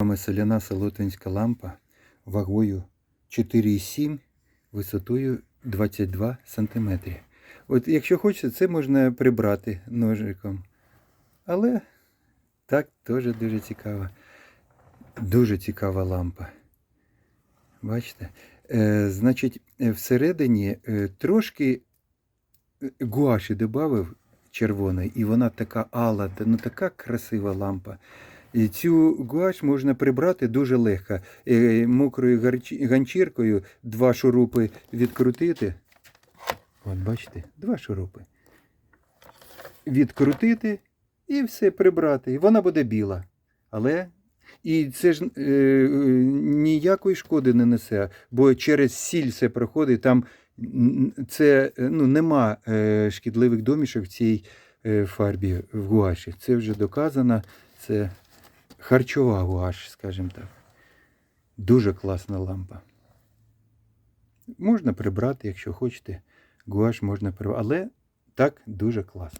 Саме соляна солотвинська лампа вагою 4,7, висотою 22 см. От якщо хочеться, це можна прибрати ножиком. Але так теж дуже цікаво. Дуже цікава лампа. Бачите? Е, значить, всередині е, трошки е, гуаші додав червоної, і вона така ала, ну така красива лампа. І цю гуаш можна прибрати дуже легко. Мокрою ганчіркою два шурупи відкрутити. От бачите, два шурупи. Відкрутити і все прибрати. І вона буде біла. Але і це ж е, ніякої шкоди не несе, бо через сіль все проходить. Там це ну, нема е, шкідливих домішок в цій е, фарбі в гуаші. Це вже доказано. Це харчова гуаш, скажімо так. Дуже класна лампа. Можна прибрати, якщо хочете. Гуаш можна прибрати, але так дуже класно.